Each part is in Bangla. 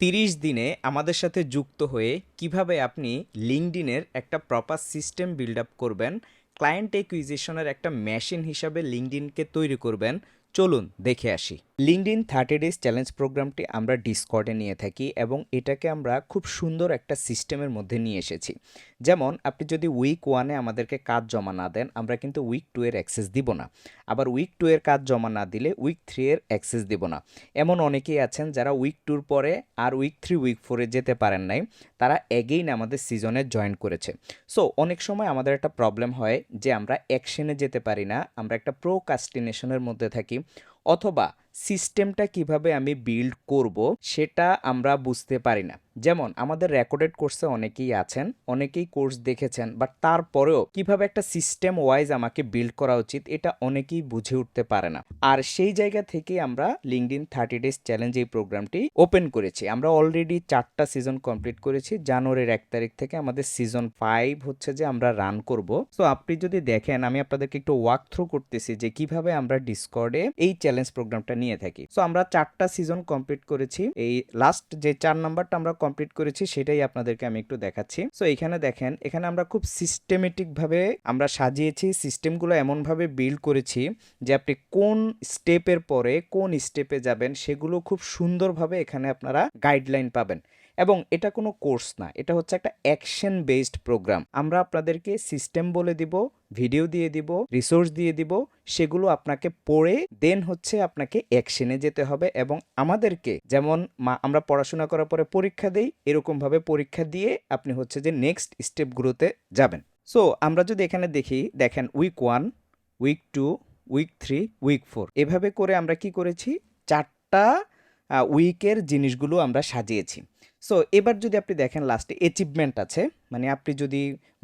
তিরিশ দিনে আমাদের সাথে যুক্ত হয়ে কীভাবে আপনি লিঙ্কডিনের একটা প্রপার সিস্টেম বিল্ড আপ করবেন ক্লায়েন্ট একুইজিশনের একটা মেশিন হিসাবে লিঙ্কডিনকে তৈরি করবেন। চলুন দেখে আসি। লিঙ্কডিন থার্টি ডেজ চ্যালেঞ্জ প্রোগ্রামটি আমরা ডিসকর্ডে নিয়ে থাকি এবং এটাকে আমরা খুব সুন্দর একটা সিস্টেমের মধ্যে নিয়ে এসেছি। যেমন, আপনি যদি উইক ওয়ানে আমাদেরকে কাজ জমা না দেন, আমরা কিন্তু উইক টু এর অ্যাক্সেস দিব না। আবার উইক টু এর কাজ জমা না দিলে উইক থ্রি এর অ্যাক্সেস দিব না। এমন অনেকেই আছেন যারা উইক টুর পরে আর উইক থ্রি উইক ফোরে যেতে পারেন নাই। তারা এগেইন আমাদের সিজনে জয়েন করেছে। সো অনেক সময় আমাদের একটা প্রবলেম হয় যে আমরা অ্যাকশনে যেতে পারি না আমরা একটা প্রোকাস্টিনেশনের মধ্যে থাকি অথবা সিস্টেমটা কীভাবে আমি বিল্ড করব সেটা আমরা বুঝতে পারি না। যেমন, আমাদের রেকর্ডেড কোর্সে অনেকেই আছেন, অনেকেই কোর্স দেখেছেন বাট তারপরেও কীভাবে একটা সিস্টেম ওয়াইজ আমাকে বিল্ড করা উচিত, এটা অনেকেই বুঝে উঠতে পারে না। আর সেই জায়গা থেকে আমরা লিঙ্কডিন থার্টি ডেজ চ্যালেঞ্জ এই প্রোগ্রামটি ওপেন করেছি। আমরা অলরেডি চারটা সিজন কমপ্লিট করেছি, জানুয়ারির এক তারিখ থেকে আমাদের সিজন ফাইভ হচ্ছে যে আমরা রান করব। সো আপনি যদি দেখেন, আমি আপনাদেরকে একটু ওয়াক থ্রু করতেছি যে কীভাবে আমরা ডিসকর্ডে এই চ্যালেঞ্জ প্রোগ্রামটা নিয়ে থাকি। সো আমরা চারটা সিজন কমপ্লিট করেছি। এই লাস্ট যে চার নাম্বারটা আমরা কমপ্লিট করেছি, সেটাই আপনাদেরকে আমি একটু দেখাচ্ছি। সো এখানে দেখেন, এখানে আমরা খুব সিস্টেমেটিক ভাবে আমরা সাজিয়েছি সিস্টেমগুলো এমনভাবে বিল্ড করেছি যে আপনি কোন স্টেপের পরে কোন স্টেপে যাবেন, সেগুলো খুব সুন্দরভাবে এখানে আপনারা গাইডলাইন পাবেন। এবং এটা কোনো কোর্স না, এটা হচ্ছে একটা অ্যাকশন বেসড প্রোগ্রাম। আমরা আপনাদেরকে সিস্টেম বলে দিব, ভিডিও দিয়ে দিব, রিসোর্স দিয়ে দিব, সেগুলো আপনাকে পড়ে, দেন হচ্ছে আপনাকে অ্যাকশনে যেতে হবে এবং আমাদেরকে যেমন আমরা পড়াশোনা করার পরে পরীক্ষা দেই এরকমভাবে পরীক্ষা দিয়ে আপনি হচ্ছে যে নেক্সট স্টেপগুলোতে যাবেন। সো আমরা যদি এখানে দেখি, দেখেন week one week two week three week four এভাবে করে আমরা কি করেছি? চারটা উইকের জিনিসগুলো আমরা সাজিয়েছি। সো এবার যদি আপনি দেখেন লাস্টে অ্যাচিভমেন্ট আছে মানে আপনি যদি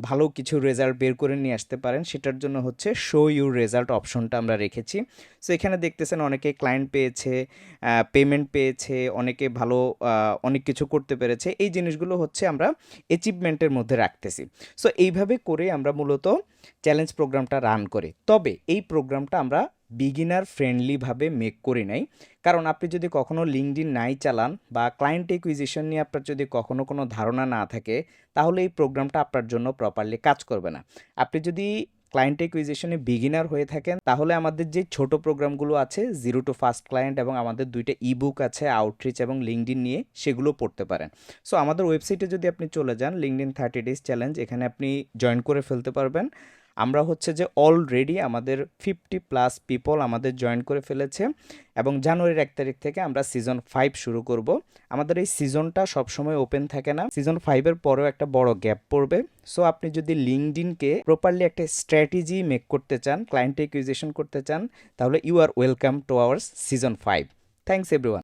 ভালো কিছু রেজাল্ট বের করে নিয়ে আসতে পারেন, সেটার জন্য হচ্ছে শো ইউর রেজাল্ট অপশনটা আমরা রেখেছি। সো এখানে দেখতেছেন অনেকে ক্লায়েন্ট পেয়েছে পেমেন্ট পেয়েছে, অনেকে ভালো অনেক কিছু করতে পেরেছে। এই জিনিসগুলো হচ্ছে আমরা অ্যাচিভমেন্টের মধ্যে রাখতেছি। সো এইভাবে করে আমরা মূলত চ্যালেঞ্জ প্রোগ্রামটা রান করি। তবে এই প্রোগ্রামটা আমরা বিগিনার ফ্রেন্ডলিভাবে মেক করি নাই কারণ আপনি যদি কখনো লিঙ্কডিন নাই চালান বা ক্লায়েন্ট একুইজিশন নিয়ে আপনার যদি কখনো কোনো ধারণা না থাকে, তাহলে এই প্রোগ্রামটা আপনার জন্য প্রপারলি কাজ করবে না। আপনি যদি ক্লায়েন্ট একুইজিশনে বিগিনার হয়ে থাকেন, তাহলে আমাদের যে ছোট প্রোগ্রামগুলো আছে জিরো টু ফার্স্ট ক্লায়েন্ট এবং আমাদের দুইটা ইবুক আছে আউটরিচ এবং লিঙ্কডিন নিয়ে, সেগুলো পড়তে পারেন। সো আমাদের ওয়েবসাইটে যদি আপনি চলে যান লিঙ্কডিন থার্টি ডেজ চ্যালেঞ্জ এখানে আপনি জয়েন করে ফেলতে পারবেন। আমরা হচ্ছে যে অলরেডি আমাদের ফিফটি প্লাস পিপল আমাদের জয়েন করে ফেলেছে এবং জানুয়ারির এক তারিখ থেকে আমরা সিজন ফাইভ শুরু করব। আমাদের এই সিজনটা সবসময় ওপেন থাকে না। সিজন ফাইভের পরেও একটা বড় গ্যাপ পড়বে। সো আপনি যদি লিঙ্কডিনকে প্রপারলি একটা স্ট্র্যাটেজি মেক করতে চান ক্লায়েন্ট একুইজিশন করতে চান, তাহলে you are welcome to ours season five thanks everyone